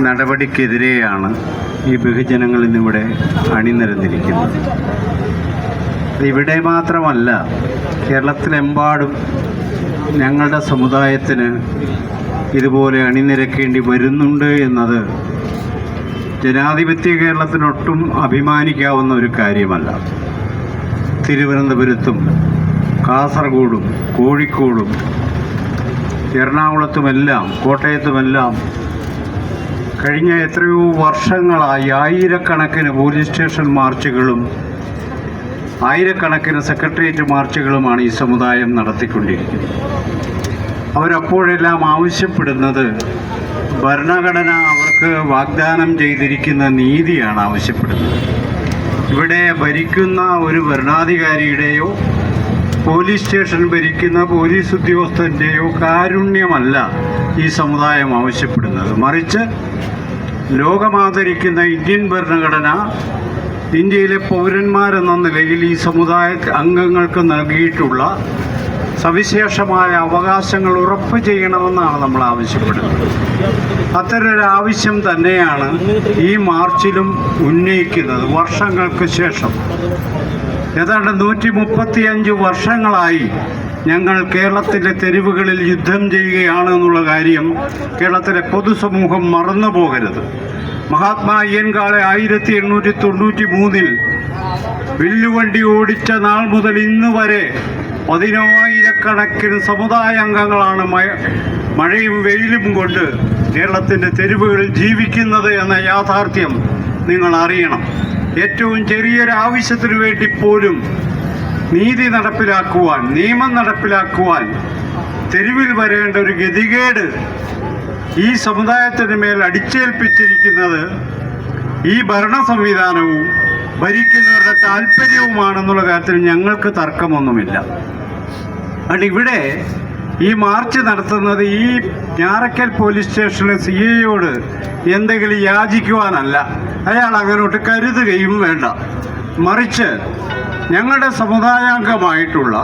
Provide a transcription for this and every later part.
നടപടിക്കെതിരെയാണ് ഈ ബഹുജനങ്ങൾ ഇന്നിവിടെ അണിനിരന്നിരിക്കുന്നത്. ഇവിടെ മാത്രമല്ല കേരളത്തിലെമ്പാടും ഞങ്ങളുടെ സമുദായത്തിന് ഇതുപോലെ അണിനിരക്കേണ്ടി വരുന്നുണ്ട് എന്നത് ജനാധിപത്യ കേരളത്തിനൊട്ടും അഭിമാനിക്കാവുന്ന ഒരു കാര്യമല്ല. തിരുവനന്തപുരത്തും കാസർഗോഡും കോഴിക്കോടും എറണാകുളത്തുമെല്ലാം കോട്ടയത്തുമെല്ലാം കഴിഞ്ഞ എത്രയോ വർഷങ്ങളായി ആയിരക്കണക്കിന് പോലീസ് സ്റ്റേഷൻ മാർച്ചുകളും ആയിരക്കണക്കിന് സെക്രട്ടേറിയറ്റ് മാർച്ചുകളുമാണ് ഈ സമുദായം നടത്തിക്കൊണ്ടിരിക്കുന്നത്. അവരപ്പോഴെല്ലാം ആവശ്യപ്പെടുന്നത് ഭരണഘടന അവർക്ക് വാഗ്ദാനം ചെയ്തിരിക്കുന്ന നീതിയാണ് ആവശ്യപ്പെടുന്നത്. ഇവിടെ ഭരിക്കുന്ന ഒരു ഭരണാധികാരിയുടെയോ പോലീസ് സ്റ്റേഷൻ ഭരിക്കുന്ന പോലീസ് ഉദ്യോഗസ്ഥന്റെയോ കാരുണ്യമല്ല ഈ സമുദായം ആവശ്യപ്പെടുന്നത്. മറിച്ച് ലോകമാദരിക്കുന്ന ഇന്ത്യൻ ഭരണഘടന ഇന്ത്യയിലെ പൗരന്മാരെന്ന നിലയിൽ ഈ സമുദായ അംഗങ്ങൾക്ക് നൽകിയിട്ടുള്ള സവിശേഷമായ അവകാശങ്ങൾ ഉറപ്പ് ചെയ്യണമെന്നാണ് നമ്മൾ ആവശ്യപ്പെടുന്നത്. അത്തരൊരാവശ്യം തന്നെയാണ് ഈ മാർച്ചിലും ഉന്നയിക്കുന്നത് വർഷങ്ങൾക്ക് ശേഷം. ഏതാണ്ട് നൂറ്റി മുപ്പത്തിയഞ്ച് വർഷങ്ങളായി ഞങ്ങൾ കേരളത്തിലെ തെരുവുകളിൽ യുദ്ധം ചെയ്യുകയാണ് എന്നുള്ള കാര്യം കേരളത്തിലെ പൊതുസമൂഹം മറന്നു പോകരുത്. മഹാത്മാ അയ്യൻകാളെ ആയിരത്തി എണ്ണൂറ്റി തൊണ്ണൂറ്റി മൂന്നിൽ വില്ലുവണ്ടി ഓടിച്ച നാൾ മുതൽ ഇന്ന് വരെ പതിനായിരക്കണക്കിന് സമുദായ അംഗങ്ങളാണ് മഴ- മഴയും വെയിലും കൊണ്ട് കേരളത്തിന്റെ തെരുവുകളിൽ ജീവിക്കുന്നത് എന്ന യാഥാർത്ഥ്യം നിങ്ങൾ അറിയണം. ഏറ്റവും ചെറിയൊരു ആവശ്യത്തിനു വേണ്ടി പോലും നീതി നടപ്പിലാക്കുവാൻ നിയമം നടപ്പിലാക്കുവാൻ തെരുവിൽ വരേണ്ട ഒരു ഗതികേട് ഈ സമുദായത്തിന് മേൽ അടിച്ചേൽപ്പിച്ചിരിക്കുന്നത് ഈ ഭരണ സംവിധാനവും ഭരിക്കുന്നവരുടെ താല്പര്യവുമാണെന്നുള്ള കാര്യത്തിൽ ഞങ്ങൾക്ക് തർക്കമൊന്നുമില്ല. അതുകൊണ്ട് ഇവിടെ ഈ മാർച്ച് നടത്തുന്നത് ഈ ഞാറക്കൽ പോലീസ് സ്റ്റേഷനിലെ സി ഐയോട് എന്തെങ്കിലും യാചിക്കുവാനല്ല. അയാൾ അങ്ങനോട്ട് കരുതുകയും വേണ്ട. മറിച്ച് ഞങ്ങളുടെ സമുദായാംഗമായിട്ടുള്ള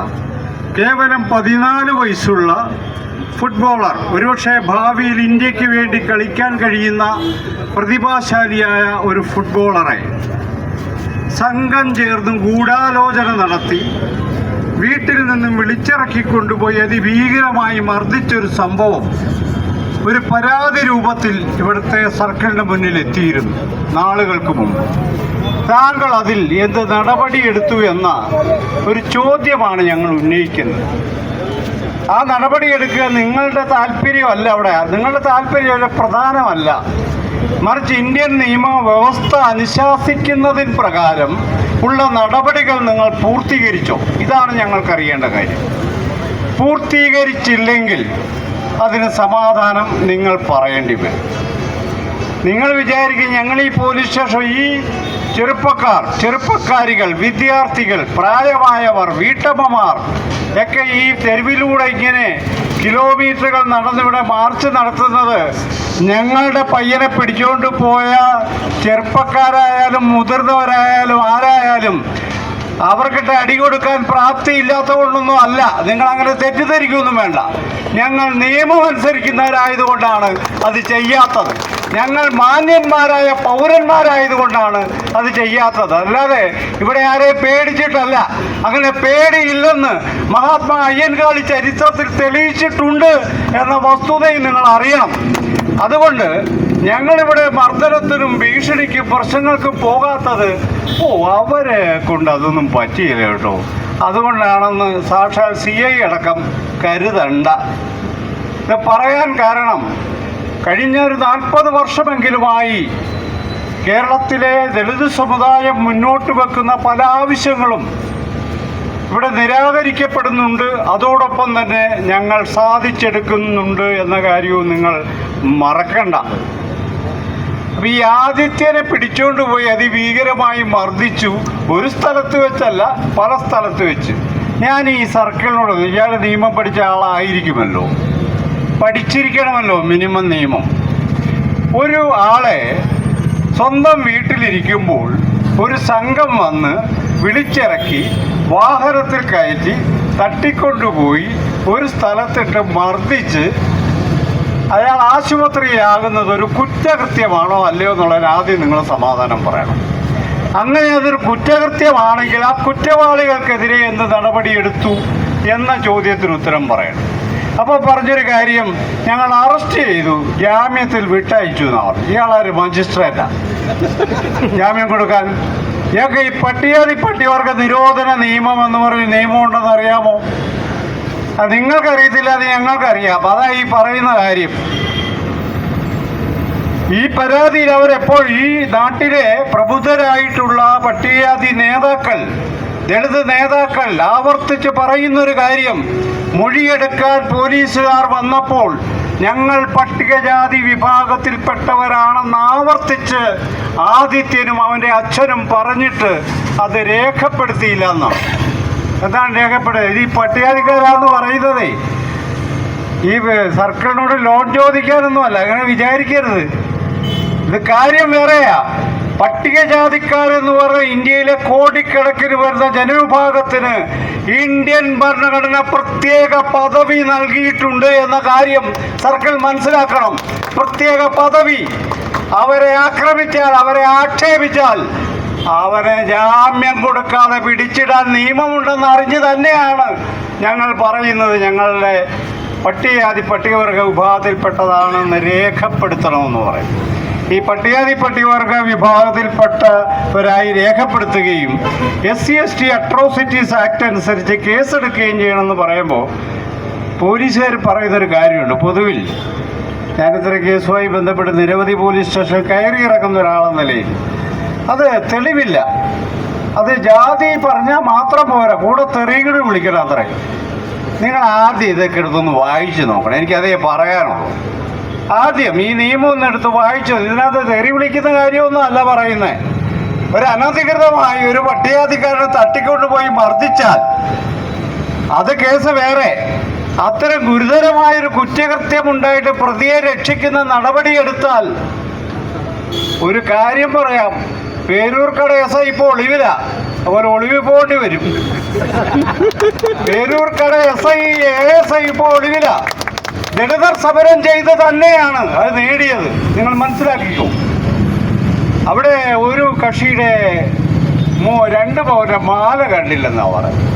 കേവലം പതിനാല് വയസ്സുള്ള ഫുട്ബോളർ ഒരുപക്ഷെ ഭാവിയിൽ ഇന്ത്യയ്ക്ക് വേണ്ടി കളിക്കാൻ കഴിയുന്ന പ്രതിഭാശാലിയായ ഒരു ഫുട്ബോളറെ സംഘം ചേർന്ന് ഗൂഢാലോചന നടത്തി വീട്ടിൽ നിന്നും വിളിച്ചിറക്കി കൊണ്ടുപോയി അതിഭീകരമായി മർദ്ദിച്ചൊരു സംഭവം ഒരു പരാതി രൂപത്തിൽ ഇവിടുത്തെ സർക്കിളിന് മുന്നിൽ എത്തിയിരുന്നു നാളുകൾക്ക് മുമ്പ്. താങ്കൾ അതിൽ എന്ത് നടപടിയെടുത്തു എന്ന ഒരു ചോദ്യമാണ് ഞങ്ങൾ ഉന്നയിക്കുന്നത്. ആ നടപടി എടുക്കുക നിങ്ങളുടെ താല്പര്യമല്ല അവിടെ. നിങ്ങളുടെ താല്പര്യം അവിടെ പ്രധാനമല്ല. മറിച്ച് ഇന്ത്യൻ നിയമ വ്യവസ്ഥ അനുശാസിക്കുന്നതിൻ പ്രകാരം ഉള്ള നടപടികൾ നിങ്ങൾ പൂർത്തീകരിച്ചോ? ഇതാണ് ഞങ്ങൾക്കറിയേണ്ട കാര്യം. പൂർത്തീകരിച്ചില്ലെങ്കിൽ അതിന് സമാധാനം നിങ്ങൾ പറയേണ്ടി വരും. നിങ്ങൾ വിചാരിക്കും ഞങ്ങൾ ഈ പോലീസ് സ്റ്റേഷൻ ഈ ചെറുപ്പക്കാർ ചെറുപ്പക്കാരികൾ വിദ്യാർത്ഥികൾ പ്രായമായവർ വീട്ടമ്മമാർ ഒക്കെ ഈ തെരുവിലൂടെ ഇങ്ങനെ കിലോമീറ്ററുകൾ നടന്നിവിടെ മാർച്ച് നടത്തുന്നത് ഞങ്ങളുടെ പയ്യനെ പിടിച്ചുകൊണ്ട് പോയ ചെറുപ്പക്കാരായാലും മുതിർന്നവരായാലും ആരായാലും അവർക്കിട്ട് അടി കൊടുക്കാൻ പ്രാപ്തി പ്രാപ്തിയില്ലാത്തതുകൊണ്ടൊന്നും അല്ല. നിങ്ങൾ അങ്ങനെ തെറ്റിദ്ധരിക്കൊന്നും വേണ്ട. ഞങ്ങൾ നിയമം അനുസരിക്കുന്നവരായതുകൊണ്ടാണ് അത് ചെയ്യാത്തത്. ഞങ്ങൾ മാന്യന്മാരായ പൗരന്മാരായതുകൊണ്ടാണ് അത് ചെയ്യാത്തത്. അല്ലാതെ ഇവിടെ ആരെയും പേടിച്ചിട്ടല്ല. അങ്ങനെ പേടിയില്ലെന്ന് മഹാത്മാ അയ്യൻകാളി ചരിത്രത്തിൽ തെളിയിച്ചിട്ടുണ്ട് എന്ന വസ്തുതയും നിങ്ങൾ അറിയണം. അതുകൊണ്ട് ഞങ്ങളിവിടെ മർദ്ദനത്തിനും ഭീഷണിക്കും പ്രശ്നങ്ങൾക്കും പോകാത്തത് ഓ അവരെ കൊണ്ട് അതൊന്നും പറ്റിയില്ല കേട്ടോ. അതുകൊണ്ടാണെന്ന് സാക്ഷാൽ സി ഐ അടക്കം കരുതണ്ട. ഇത് പറയാൻ കാരണം കഴിഞ്ഞ ഒരു നാൽപ്പത് വർഷമെങ്കിലുമായി കേരളത്തിലെ ദളിത് സമുദായം മുന്നോട്ട് വെക്കുന്ന പല ആവശ്യങ്ങളും ഇവിടെ നിരാകരിക്കപ്പെടുന്നുണ്ട്. അതോടൊപ്പം തന്നെ ഞങ്ങൾ സാധിച്ചെടുക്കുന്നുണ്ട് എന്ന കാര്യവും നിങ്ങൾ മറക്കണ്ട. അപ്പൊ ഈ ആദിത്യനെ പിടിച്ചുകൊണ്ട് പോയി അതിഭീകരമായി മർദ്ദിച്ചു. ഒരു സ്ഥലത്ത് വെച്ചല്ല പല സ്ഥലത്ത് വെച്ച്. ഞാൻ ഈ സർക്കിളിനോട് ഇയാൾ നിയമം പഠിച്ച ആളായിരിക്കുമല്ലോ? പഠിച്ചിരിക്കണമല്ലോ മിനിമം നിയമം. ഒരു ആളെ സ്വന്തം വീട്ടിലിരിക്കുമ്പോൾ ഒരു സംഘം വന്ന് വിളിച്ചിറക്കി വാഹനത്തിൽ കയറ്റി തട്ടിക്കൊണ്ടുപോയി ഒരു സ്ഥലത്തിട്ട് മർദ്ദിച്ച് അയാൾ ആശുപത്രിയാകുന്നത് ഒരു കുറ്റകൃത്യമാണോ അല്ലയോ എന്നുള്ളതിന് ആദ്യം നിങ്ങൾ സമാധാനം പറയണം. അങ്ങനെ അതൊരു കുറ്റകൃത്യമാണെങ്കിൽ ആ കുറ്റവാളികൾക്കെതിരെ എന്ത് നടപടിയെടുത്തു എന്ന ചോദ്യത്തിന് ഉത്തരം പറയണം. അപ്പോൾ പറഞ്ഞൊരു കാര്യം ഞങ്ങൾ അറസ്റ്റ് ചെയ്തു ജാമ്യത്തിൽ വിട്ടയച്ചു എന്നാണ്. ഇയാളൊരു മജിസ്ട്രേറ്റാണ് ജാമ്യം കൊടുക്കാൻ? ഇയാൾക്ക് ഈ പട്ടികാതി പട്ടികവർഗ നിരോധന നിയമം എന്ന് പറഞ്ഞ് നിയമം ഉണ്ടെന്ന് അറിയാമോ? അത് നിങ്ങൾക്കറിയത്തില്ല അത് ഞങ്ങൾക്കറിയാം. അതാ ഈ പറയുന്ന കാര്യം. ഈ പരാതിയിൽ അവരെപ്പോൾ ഈ നാട്ടിലെ പ്രബുദ്ധരായിട്ടുള്ള പട്ടികജാതി നേതാക്കൾ ദളിത് നേതാക്കൾ ആവർത്തിച്ച് പറയുന്നൊരു കാര്യം മൊഴിയെടുക്കാൻ പോലീസുകാർ വന്നപ്പോൾ ഞങ്ങൾ പട്ടികജാതി വിഭാഗത്തിൽപ്പെട്ടവരാണെന്ന് ആവർത്തിച്ച് ആദിത്യനും അവന്റെ അച്ഛനും പറഞ്ഞിട്ട് അത് രേഖപ്പെടുത്തിയില്ല എന്നാണ് എന്താണ് രേഖപ്പെടുത്തുക ഈ പട്ടികജാതിക്കാരാന്ന് പറയുന്നതേ. ഈ സർക്കാരിനോട് ലോൺ ചോദിക്കാനൊന്നുമല്ല അങ്ങനെ വിചാരിക്കരുത്. ഇത് കാര്യം വേറെയാ. പട്ടികജാതിക്കാരെന്ന് പറഞ്ഞ ഇന്ത്യയിലെ കോടിക്കണക്കിന് വരുന്ന ജനവിഭാഗത്തിന് ഇന്ത്യൻ ഭരണഘടന പ്രത്യേക പദവി നൽകിയിട്ടുണ്ട് എന്ന കാര്യം സർക്കിൾ മനസ്സിലാക്കണം. പ്രത്യേക പദവി. അവരെ ആക്രമിച്ചാൽ അവരെ ആക്ഷേപിച്ചാൽ അവരെ ജാമ്യം കൊടുക്കാതെ പിടിച്ചിടാൻ നിയമമുണ്ടെന്ന് അറിഞ്ഞ് തന്നെയാണ് ഞങ്ങൾ പറയുന്നത്. ഞങ്ങളുടെ പട്ടികജാതി പട്ടികവർഗ വിഭാഗത്തിൽപ്പെട്ടതാണെന്ന് രേഖപ്പെടുത്തണമെന്ന് പറയും ഈ പട്ടികജാതി പട്ടികവർഗ വിഭാഗത്തിൽപ്പെട്ടവരായി രേഖപ്പെടുത്തുകയും S C S T atrocities act അനുസരിച്ച് കേസെടുക്കുകയും ചെയ്യണമെന്ന് പറയുമ്പോൾ പോലീസുകാർ പറയുന്നൊരു കാര്യമുണ്ട്. പൊതുവിൽ ഞാനിത്ര കേസുമായി ബന്ധപ്പെട്ട് നിരവധി പോലീസ് സ്റ്റേഷൻ കയറി ഇറങ്ങുന്ന ഒരാളെന്ന നിലയിൽ അത് തെളിവില്ല. അത് ജാതി പറഞ്ഞാൽ മാത്രം പോരാ. കൂടെ തെറികളും വിളിക്കണം അത്രയും നിങ്ങൾ ആദ്യം ഇതൊക്കെ എടുത്തൊന്ന് വായിച്ചു നോക്കണം. എനിക്കതേ പറയാനുള്ളൂ. ആദ്യം ഈ നിയമം ഒന്ന് എടുത്ത് വായിച്ചു. ഇതിനകത്ത് തെറി വിളിക്കുന്ന കാര്യമൊന്നും അല്ല പറയുന്നത് ഒരു അനധികൃതമായി ഒരു പട്ടികാധികാരനെ തട്ടിക്കൊണ്ട് പോയി മർദ്ദിച്ചാൽ അത് കേസ് വേറെ. അത്തരം ഗുരുതരമായൊരു കുറ്റകൃത്യം ഉണ്ടായിട്ട് പ്രതിയെ രക്ഷിക്കുന്ന നടപടിയെടുത്താൽ ഒരു കാര്യം പറയാം. പേരൂർക്കട എസ് ഐ ഇപ്പോൾ ഒളിവില. അവർ ഒളിവിൽ പോകേണ്ടി വരും. Peroorkada S I S I ഇപ്പോൾ ഒളിവില. ദളിതർ സമരം ചെയ്ത് തന്നെയാണ് അത് നേടിയത്. നിങ്ങൾ മനസ്സിലാക്കിക്കോ. അവിടെ ഒരു കക്ഷിയുടെ രണ്ട് പവന്റെ മാല കണ്ടില്ലെന്നാ പറയുന്നത്.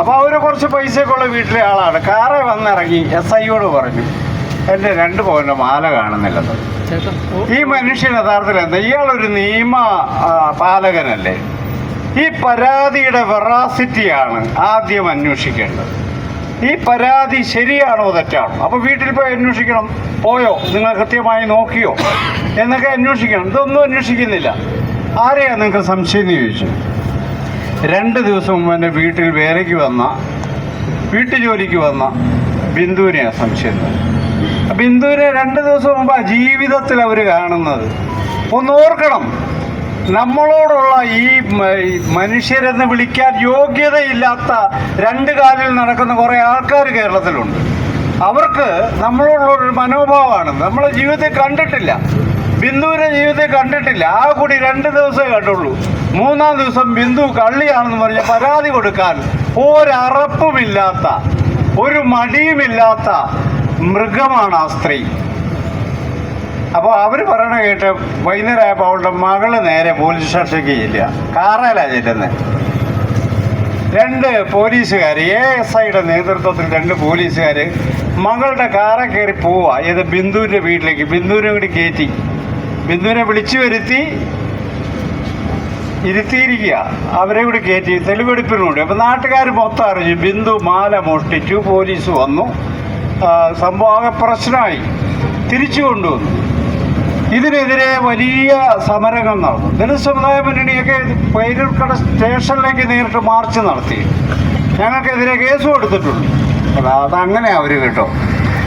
അപ്പോൾ അവർ കുറച്ച് പൈസയൊക്കെയുള്ള വീട്ടിലെ ആളാണ്. കാറെ വന്നിറങ്ങി എസ് ഐയോട് പറഞ്ഞു എന്റെ രണ്ട് പവന്റെ മാല കാണുന്നില്ലെന്ന്. ഈ മനുഷ്യൻ യഥാർത്ഥത്തിൽ എന്താ? ഇയാളൊരു നിയമ പാലകനല്ലേ. ഈ പരാതിയുടെ വെറാസിറ്റിയാണ് ആദ്യം അന്വേഷിക്കേണ്ടത്. ഈ പരാതി ശരിയാണോ തെറ്റാണോ? അപ്പോൾ വീട്ടിൽ പോയി അന്വേഷിക്കണം. പോയോ? നിങ്ങൾ കൃത്യമായി നോക്കിയോ? എന്നൊക്കെ അന്വേഷിക്കണം. ഇതൊന്നും അന്വേഷിക്കുന്നില്ല. ആരെയാണ് നിങ്ങൾക്ക് സംശയം എന്ന് ചോദിച്ചു. രണ്ട് ദിവസം മുമ്പ് എന്റെ വീട്ടിൽ വേലയ്ക്ക് വന്ന വീട്ടുജോലിക്ക് വന്ന ബിന്ദുവിനെയാണ് സംശയം ബിന്ദുവിനെ രണ്ട് ദിവസം മുമ്പ് ജീവിതത്തിൽ അവർ കാണുന്നത്. ഒന്ന് ഓർക്കണം. നമ്മളോടുള്ള ഈ മനുഷ്യരെന്ന് വിളിക്കാൻ യോഗ്യതയില്ലാത്ത രണ്ട് കാലിൽ നടക്കുന്ന കുറേ ആൾക്കാർ കേരളത്തിലുണ്ട്. അവർക്ക് നമ്മളോടുള്ളൊരു മനോഭാവമാണ്. നമ്മളെ ജീവിതത്തിൽ കണ്ടിട്ടില്ല. ബിന്ദുവിന്റെ ജീവിതത്തിൽ കണ്ടിട്ടില്ല. ആ കൂടി രണ്ട് ദിവസമേ കണ്ടുള്ളൂ. മൂന്നാം ദിവസം ബിന്ദു കള്ളിയാണെന്ന് പറഞ്ഞ് പരാതി കൊടുക്കാൻ ഒരറപ്പുമില്ലാത്ത ഒരു മടിയുമില്ലാത്ത മൃഗമാണ് ആ സ്ത്രീ. അപ്പോൾ അവർ പറയണ കേട്ട് വൈകുന്നേരമായപ്പോൾ അവളുടെ മകൾ നേരെ പോലീസ് സ്റ്റേഷനിലേക്ക് ചെല്ലുക. കാറേലാ ചെല്ലുന്നത് രണ്ട് പോലീസുകാർ എ എസ് ഐയുടെ നേതൃത്വത്തിൽ രണ്ട് പോലീസുകാർ മകളുടെ കാറെ കയറി പോവുക. ഏത് ബിന്ദുവിന്റെ വീട്ടിലേക്ക് ബിന്ദുവിനെ കൂടി കയറ്റി ബിന്ദുവിനെ വിളിച്ചു വരുത്തി ഇരുത്തിയിരിക്കുക. അവരെ കൂടി കയറ്റി തെളിവെടുപ്പിനുണ്ട്. അപ്പം നാട്ടുകാർ മൊത്തം അറിഞ്ഞു. ബിന്ദു മാല മോഷ്ടിച്ചു പോലീസ് വന്നു. സംഭവ പ്രശ്നമായി. തിരിച്ചു കൊണ്ടുവന്നു. ഇതിനെതിരെ വലിയ സമരങ്ങൾ നടന്നു. ദളിത് സമുദായ മുന്നണിയൊക്കെ പേരൂർക്കട സ്റ്റേഷനിലേക്ക് നേരിട്ട് മാർച്ച് നടത്തി. ഞങ്ങൾക്കെതിരെ കേസും എടുത്തിട്ടുണ്ട് അത് അതങ്ങനെ അവർ കേട്ടോ.